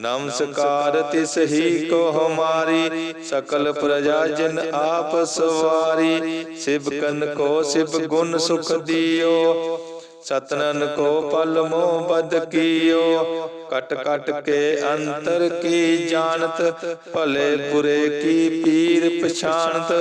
ਨਮਸਕਾਰ ਤਿਸ ਹੀ ਕੋ ਹਮਾਰੀ ਸਕਲ ਪ੍ਰਜਾ ਜਨ ਆਪ ਸਵਾਰੀ ਸਿਵ ਕਨ ਕੋ ਸਿਵ ਗੁਣ ਸੁਖ ਦਿਓ। ਸਤਨਨ ਕੋ ਪਲ ਮੋ ਬਦ ਕੀਓ। ਕਟ ਕਟ ਕੇ ਅੰਤਰ ਕੀ ਜਾਣਤ, ਭਲੇ ਬੁਰੇ ਕੀ ਪੀਰ ਪਛਾਣਤ।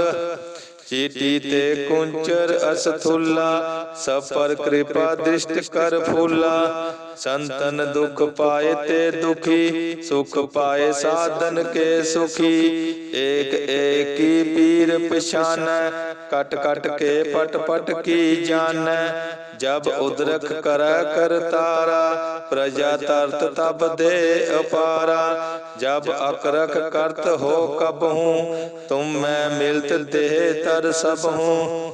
ਚੀਟੀ ਤੇ ਕੁੰਚਰ ਅਸਥੁੱਲਾ, ਸਭ ਪਰ ਕਿਰਪਾ ਦ੍ਰਿਸ਼ਟ ਕਰ ਫੂਲਾ। ਸੰਤਨ ਦੁਖ ਪਾਏ ਤੇ ਦੁਖੀ, ਸੁਖ ਪਾਏ ਸਾਧਨ ਕੇ ਸੁਖੀ। ਏਕ ਏਕੀ ਪੀਰ ਪਛਾਨੈ, ਕਟ ਕਟ ਕੇ ਪਟ ਪਟ ਕੀ ਜਾਣੈ ਜਬ ਉਦਰਖ ਕਰੈ ਕਰਤਾਰਾ ਪ੍ਰਜਾ ਤਰਤ ਤਬ ਦੇ ਅਪਾਰਾ। ਜਬ ਅਕਰਖ ਕਰਤ ਹੋ ਕਬਹੂ, ਤੁਮ ਮੈਂ ਮਿਲਤ ਦੇਹ ਤਰ ਸਭ ਹੂੰ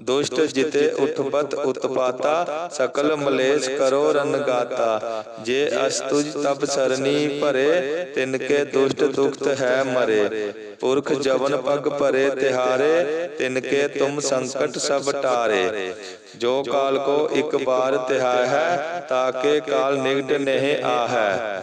ਦੁਸ਼ਟ ਜਿਤੇ ਉਠਪਤ ਉਤਪਾਤਾ ਸਕਲ ਮਲੇਸ਼ ਕਰੋ ਰਨਗਾਤਾ ਜੇ ਅਸਤੁਜ ਤਬ ਸਰਨੀ ਭਰੇ ਤਿਨ ਕੇ ਦੁਸ਼ਟ ਦੁਖਤ ਹੈ ਮਰੇ। ਪੁਰਖ ਜਵਨ ਪਗ ਭਰੇ ਤਿਹਾਰੇ ਤਿਨ ਕੇ ਤੁਮ ਸੰਕਟ ਸਭ ਟਾਰੇ। ਜੋ ਕਾਲ ਕੋ ਇੱਕ ਬਾਰ ਤਿਹਾਇ ਹੈ ਤਾਕੇ ਕਾਲ ਨਿਗਟ ਨਹਿ ਆਹੈ।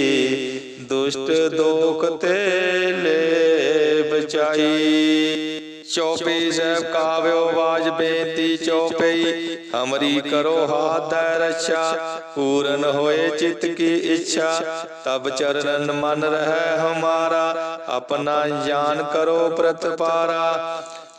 ਦੁਸ਼ਟ ਦੋਖ ਤੇ ਲੈ ਬਚਾਈ ਚੌਪਈ ਸਾਹਿਬ ਕਾਵਿਓ ਬਾਜ ਬੇਨਤੀ ਚੌਪਈ। ਹਮਰੀ ਕਰੋ ਹਾਥ ਦੈ ਪੂਰਨ ਹੋਏ ਚਿਤ ਕੀ ਇੱਛਾ। ਤਬ ਚਰਨ ਮਨ ਰਹਿ ਹਮਾਰਾ, ਆਪਣਾ ਜਾਨ ਕਰੋ ਪ੍ਰਤਪਾਰਾ।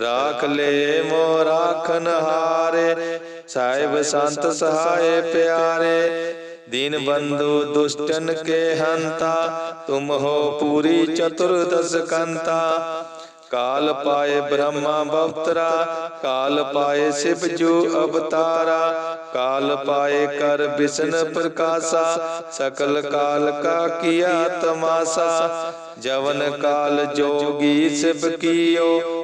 ਰਾਖ ਲੈ ਮੋ ਰਾਖਨ ਹਾਰੇ ਸਾਹਿਬ ਸੰਤ ਸਹਾਏ ਪਿਆਰੇ ਦੀਨ ਬੰਧੂ ਦੁਸ਼ਟਨ ਕੇ ਹੰਤਾ ਤੁਮ ਹੋ ਪੂਰੀ ਚਤੁਰਦਸ ਕੰਤਾ ਕਾਲ ਪਾਏ ਬ੍ਰਹਮਾ ਬਵਤਰਾ ਕਾਲ ਪਾਏ ਸਿਵ ਜੂ ਅਵਤਾਰਾ ਕਾਲ ਪਾਏ ਕਰ ਬਿਸ਼ਨ ਪ੍ਰਕਾਸ਼ਾ ਸਕਲ ਕਾਲ ਕਾ ਕੀਆ ਤਮਾਸਾ ਜਵਨ ਕਾਲ ਜੋਗੀ ਸਿਵ ਕੀਓ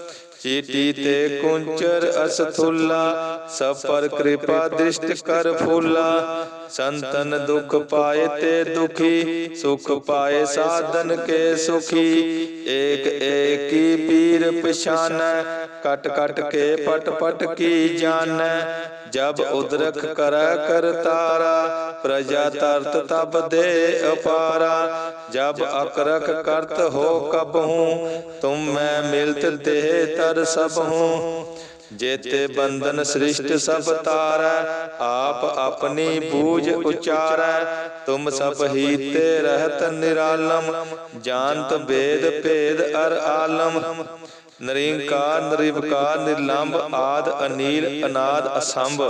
ਚੀਟੀ ਤੇ ਕੁੰਚਰ ਅਸਥੁੱਲਾ ਸਭ ਪਰ ਕਿਰਪਾ ਦ੍ਰਿਸ਼ਟ ਕਰ ਫੂਲਾ। ਸੰਤਨ ਦੁਖ ਪਾਏ ਤੇ ਦੁਖੀ, ਸੁਖ ਪਾਏ ਸਾਧਨ ਕੇ ਸੁਖੀ। ਏਕ ਏਕੀ ਪੀਰ ਪਛਾਨੈ, ਕਟ ਕਟ ਕੇ ਪਟ ਪਟ ਕੀ ਜਾਣੈ ਜਬ ਉਦਰਖ ਕਰੈ ਕਰਤਾਰਾ ਪ੍ਰਜਾ ਤਰਤ ਤਬ ਦੇ ਅਪਾਰਾ। ਜਬ ਅਕਰਖ ਕਰਤ ਹੋ ਕਬ ਹੂੰ ਤੁਮ ਮੈਂ ਮਿਲਤ ਦੇਹ ਤਰ ਸਭ ਹੂੰ ਜੇਤੇ ਬੰਧਨ ਸ੍ਰਿਸ਼ਟ ਸਭ ਤਾਰੈ। ਆਪ ਆਪਣੀ ਬੂਝ ਉਚਾਰੈ। ਤੁਮ ਸਭ ਹੀ ਤੇ ਰਹਿਤ ਨਿਰਾਲਮ। ਜਾਣਤ ਵੇਦ ਭੇਦ ਅਰ ਆਲਮ। ਨਰਿੰਕਾਰ, ਨਿਰਵਕਾਰ, ਨਿਰਲੰਭ ਆਦ, ਅਨੀਲ, ਅਨਾਦ, ਅਸੰਭ,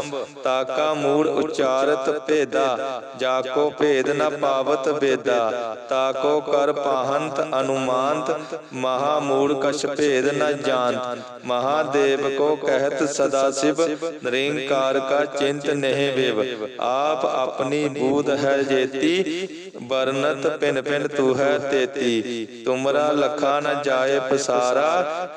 ਤਾਕਾ, ਮੂੜ, ਉਚਾਰਤ, ਭੇਦਾ ਜਾ ਕੋ ਭੇਦ ਨ ਪਾਵਤ ਵੇਦਾ ਤਾਕੋ, ਕਰ ਪਾਹੰਤ, ਅਨੁਮਾਨਤ, ਮਹਾ, ਮੂੜ, ਕਛ, ਭੇਦ ਨ ਜਾਣਤ, ਮਹਾਦੇਵ ਕੋ ਕਹਿਤ ਸਦਾ ਸਿਵ, ਨਰਿੰਕਾਰ ਕਾ ਚਿੰਤ ਨਹਿ ਵਿਵ, ਆਪ ਆਪਣੀ ਬੂਧ ਹੈ ਜੇਤੀ, ਵਰਨਤ ਪਿਨ ਪਿਨ ਤੂ ਹੈ ਤੇਤੀ, ਤੁਮਰਾ ਲਖਾ ਨ ਜਾਏ ਪਸਾਰਾ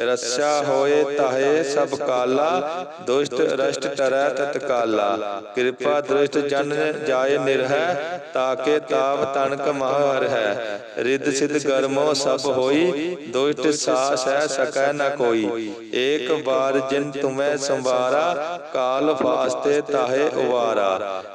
ਰਸਿਆ ਹੋਏ ਤਾਹੇ ਸਭ ਕਾਲਾ, ਦੁਸ਼ਟ ਰਸ਼ਟ ਟਰੈ ਤਤਕਾਲਾ ਕਿਰਪਾ ਦ੍ਰਿਸ਼ਟ ਜਨ ਜਾਏ ਨਿਰਹੈ, ਤਾਕੇ ਤਾਪ ਤਨਕ ਮਹਰ ਹੈ ਰਿੱਧ ਸਿਧ ਗਰਮੋ ਸਭ ਹੋਈ, ਦੁਸ਼ਟ ਸਾਸ ਹੈ ਸਕੈ ਨ ਕੋਈ। ਏਕ ਬਾਰ ਜਿਨ ਤੁਮੈ ਸੰਵਾਰਾ, ਕਾਲ ਫਾਸਤੇ ਤਾਹੇ ਉਵਾਰਾ।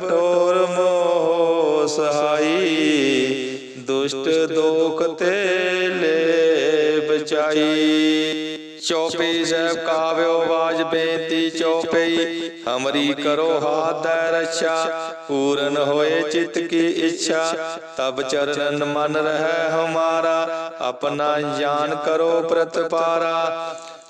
ਸਰਬ ਠੋਰ ਮੋਹ ਸਹਾਈ ਦੁਸ਼ਟ ਦੋਖ ਤੇ ਲੈ ਬਚਾਈ ਚੌਪਈ ਸਾਹਿਬ ਕਾਵਿਓ ਬਾਜ ਬੇਨਤੀ ਚੌਪਈ ਹਮਰੀ ਕਰੋ ਹਾਥ ਦੈ ਪੂਰਨ ਹੋਏ ਚਿਤ ਕੀ ਇੱਛਾ, ਤਬ ਚਰਨ ਮਨ ਰਹਿ ਹਮਾਰਾ। ਆਪਣਾ ਜਾਨ ਕਰੋ ਪ੍ਰਤਪਾਰਾ।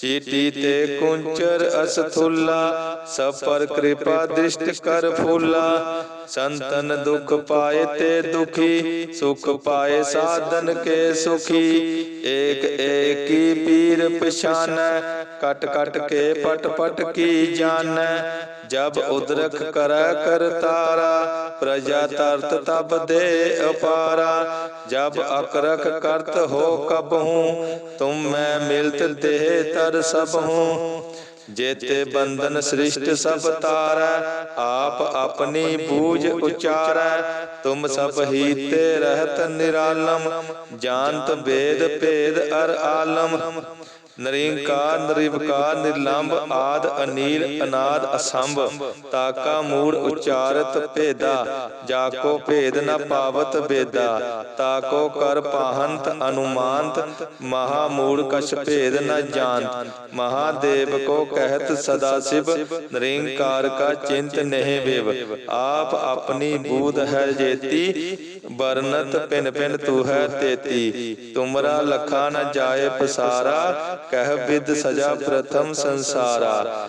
ਚੀਟੀ ਤੇ ਕੁੰਚਰ ਅਸਥੁੱਲਾ ਸਭ ਪਰ ਕਿਰਪਾ ਦ੍ਰਿਸ਼ਟ ਕਰ ਫੂਲਾ। ਸੰਤਨ ਦੁਖ ਪਾਏ ਤੇ ਦੁਖੀ, ਸੁਖ ਪਾਏ ਸਾਧਨ ਕੇ ਸੁਖੀ। ਏਕ ਏਕੀ ਪੀਰ ਪਛਾਨੈ, ਕਟ ਕਟ ਕੇ ਪਟ ਪਟ ਕੀ ਜਾਣੈ ਜਬ ਉਦਰਖ ਕਰੈ ਕਰਤਾਰਾ ਪ੍ਰਜਾ ਤਰਤ ਤਬ ਦੇ ਅਪਾਰਾ। ਜਬ ਅਕਰਖ ਕਰਤ ਹੋ ਕਬਹੂ ਤੁਮ ਮੈਂ ਮਿਲਤ ਦੇਹ ਤਰ ਸਭ ਹੂੰ ਜੇਤੇ ਬੰਧਨ ਸ੍ਰਿਸ਼ਟ ਸਭ ਤਾਰੈ। ਆਪ ਆਪਣੀ ਬੂਝ ਉਚਾਰੈ। ਤੁਮ ਸਭ ਹੀਤੇ ਰਹਿਤ ਨਿਰਾਲਮ। ਜਾਣਤ ਵੇਦ ਭੇਦ ਅਰ ਆਲਮ। ਨਰਿੰਕਾਰ ਨਿਰਵਕਾਰ ਨਿਰਲੰਭ ਆਦ, ਅਨੀਲ, ਅਨਾਦ, ਅਸੰਭ, ਤਾਕਾ, ਮੂੜ, ਉਚਾਰਤ, ਭੇਦਾ, ਜਾਕੋ, ਭੇਦ ਨ ਪਾਵਤ, ਬੇਦਾ, ਤਾਕੋ, ਕਰ, ਪਾਹੰਤ, ਅਨੁਮਾਨਤ, ਮਹਾ, ਮੂੜ, ਕਛ, ਭੇਦ ਨ ਜਾਣਤ, ਮਹਾਦੇਵ ਕੋ ਕਹਿਤ ਸਦਾ ਸਿਵ, ਨਿਰੰਕਾਰ ਕਾ ਚਿੰਤ ਨਹਿ ਵਿਵ, ਆਪ ਆਪਣੀ ਬੂਧ ਹੈ ਜੇਤੀ ਬਰਨਤ ਪਿਨ ਪਿਨ ਤੂ ਹੈ ਤੇਤੀ, ਤੁਮਰਾ ਲਖਾ ਨ ਜਾਏ ਪਸਾਰਾ, ਕਹਿ ਵਿਦ ਸਜਾ ਪ੍ਰਥਮ ਸੰਸਾਰਾ।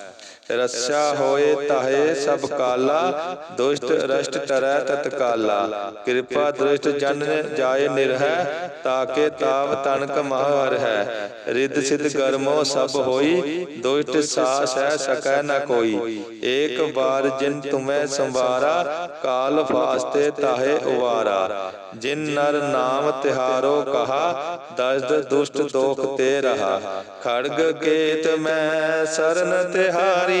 ਰਸਿਆ ਹੋਏ ਤਾਹੇ ਸਭ ਕਾਲਾ, ਦੁਸ਼ਟ ਰਸ਼ਟ ਟਰੈ ਤਤਕਾਲਾ ਕਿਰਪਾ ਦ੍ਰਿਸ਼ਟ ਜਨ ਜਾਏ ਨਿਰਹੈ, ਤਾਕੇ ਤਾਵ ਤਨਕ ਮਹਰ ਹੈ। ਰਿੱਧ ਸਿਧ ਗਰਮੋ ਸਭ ਹੋਈ, ਦੁਸ਼ਟ ਸਾਸ ਹੈ ਸਕੈ ਨ ਕੋਈ। ਏਕ ਬਾਰ ਜਿਨ ਤੁਮੈ ਸੰਵਾਰਾ, ਕਾਲ ਫਾਸਤੇ ਤਾਹੇ ਉਵਾਰਾ। ਜਿਨ ਨਰ ਨਾਮ ਤਿਹਾਰੋ ਕਹਾ, ਦਸਦ ਦੁਸ਼ਟ ਦੋਖ ਤੇ ਰਹਾ। ਖੜਗ ਕੇਤ ਮੈਂ ਸਰਨ ਤਿਹਾਰੀ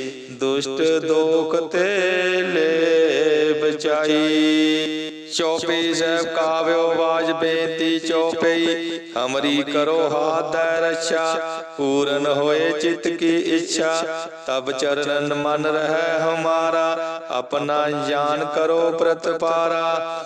ਦੁਸ਼ਟ ਦੋਖ ਤੇ ਲੈ ਬਚਾਈ ਚੌਪਈ ਸਾਹਿਬ ਕਾਵਿਓ ਬਾਜ ਬੇਨਤੀ ਚੌਪਈ ਹਮਰੀ ਕਰੋ ਹਾਥ ਦੈ ਪੂਰਨ ਹੋਏ ਚਿਤ ਕੀ ਇੱਛਾ। ਤਬ ਚਰਨਨ ਮਨ ਰਹਿ ਹਮਾਰਾ, ਆਪਣਾ ਜਾਨ ਕਰੋ ਪ੍ਰਤਪਾਰਾ।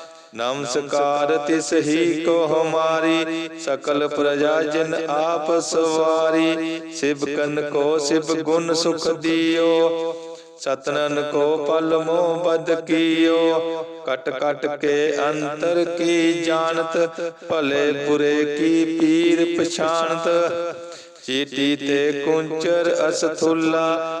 ਨਮਸਕਾਰ ਤਿਸ ਹੀ ਕੋ ਹਮਾਰੀ ਸਕਲ ਪ੍ਰਜਾ ਜਨ ਆਪ ਸਵਾਰੀ ਸਿਵ ਕਨ ਕੋ ਸਿਵ ਗੁਣ ਸੁਖ ਦਿਓ। ਸਤਨਨ ਕੋ ਪਲ ਮੋ ਬਦ ਕੀਓ। ਕਟ ਕਟ ਕੇ ਅੰਤਰ ਕੀ ਜਾਣਤ, ਭਲੇ ਬੁਰੇ ਕੀ ਪੀਰ ਪਛਾਨਤ ਚੀਟੀ ਤੇ ਕੁੰਚਰ ਅਸਥੁੱਲਾ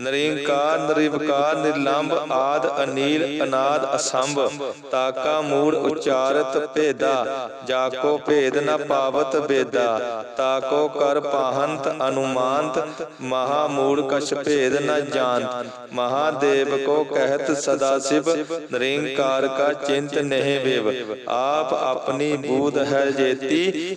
ਨਰਿੰਕਾਰ ਨਿਰਵਕਾਰ ਨਿਰਲੰਭ ਆਦ, ਅਨੀਲ, ਅਨਾਦ, ਅਸੰਭ। ਤਾਕਾ, ਮੂੜ, ਉਚਾਰਤ, ਭੇਦਾ। ਜਾਕੋ, ਭੇਦ ਨ ਪਾਵਤ, ਬੇਦਾ। ਤਾਕੋ, ਕਰ ਪਾਹੰਤ, ਅਨੁਮਾਨਤ। ਮਹਾ, ਮੂੜ, ਕਛ, ਭੇਦ ਨ ਜਾਣਤ। ਮਹਾਦੇਵ ਕੋ ਕਹਿਤ ਸਦਾ ਸਿਵ। ਨਿਰੰਕਾਰ ਕਾ ਚਿੰਤ ਨਹਿ ਬੇਵ ਆਪ ਆਪਣੀ ਬੂਧ ਹੈ ਜੇਤੀ।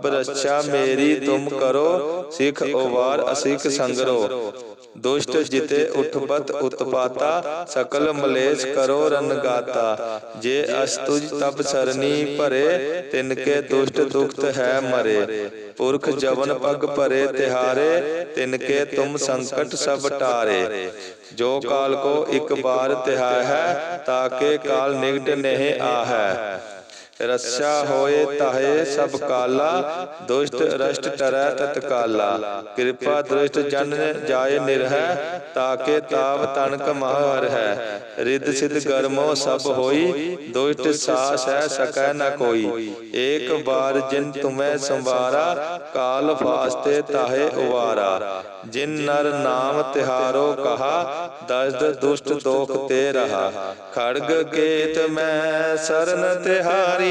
ਰੱਛਾ ਮੇਰੀ ਤੁਮ ਕਰੋ, ਸਿਖ ਓਵਾਰ ਅਸਿਖ ਸੰਗਰੋ। ਦੁਸ਼ਟ ਜਿਤੇ ਉਠਪਤ ਉਤਪਾਤਾ, ਸਕਲ ਮਲੇਸ਼ ਕਰੋ ਰਨ ਗਾਤਾ ਜੇ ਅਸਤੁਜ ਤਬ ਸਰਨੀ ਭਰੇ ਤਿਨ ਕੇ ਦੁਸ਼ਟ ਦੁਖਤ ਹੈ ਮਰੇ। ਪੁਰਖ ਜਵਨ ਪਗ ਭਰੇ ਤਿਹਾਰੇ ਤਿਨ ਕੇ ਤੁਮ ਸੰਕਟ ਸਭ ਟਾਰੇ। ਜੋ ਕਾਲ ਕੋ ਇੱਕ ਬਾਰ ਤਿਹਾਇ ਹੈ ਤਾਕੇ ਕਾਲ ਨਿਗਟ ਨਹਿ ਆਹੈ। ਰਸਾ ਹੋਏ ਤਾਹੇ ਸਭ ਕਾਲਾ, ਦੁਸ਼ਟ ਰਸ਼ਟ ਟਰੈ ਤਤਕਾਲਾ ਕਿਰਪਾ ਦ੍ਰਿਸ਼ਟ ਜਨ ਜਾਏ ਨਿਰਹਿ, ਤਾਕੇ ਤਾਪ ਤਨਕ ਮਹਰ ਹੈ। ਰਿੱਧ ਸਿਧ ਗਰਮੋ ਸਭ ਹੋਈ, ਦੁਸ਼ਟ ਸਾਸ ਹੈ ਸਕੈ ਨ ਕੋਈ। ਏਕ ਬਾਰ ਜਿਨ ਤੁਮੈ ਸੰਵਾਰਾ, ਕਾਲ ਫਾਸਤੇ ਤਾਹੇ ਉਵਾਰਾ। ਜਿਨ ਨਰ ਨਾਮ ਤਿਹਾਰੋ ਕਹਾ, ਦਸਦ ਦੁਸ਼ਟ ਦੋਖ ਤੇ ਰਹਾ। ਖੜਗ ਕੇਤ ਮੈਂ ਸਰਨ ਤਿਹਾਰੀ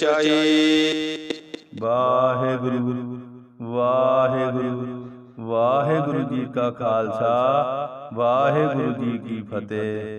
ਬਚਾਈ। ਵਾਹਿਗੁਰੂ ਵਾਹਿਗੁਰੂ ਵਾਹਿਗੁਰੂ ਜੀ ਕਾ ਖਾਲਸਾ ਵਾਹਿਗੁਰੂ ਜੀ ਕੀ ਫਤਿਹ।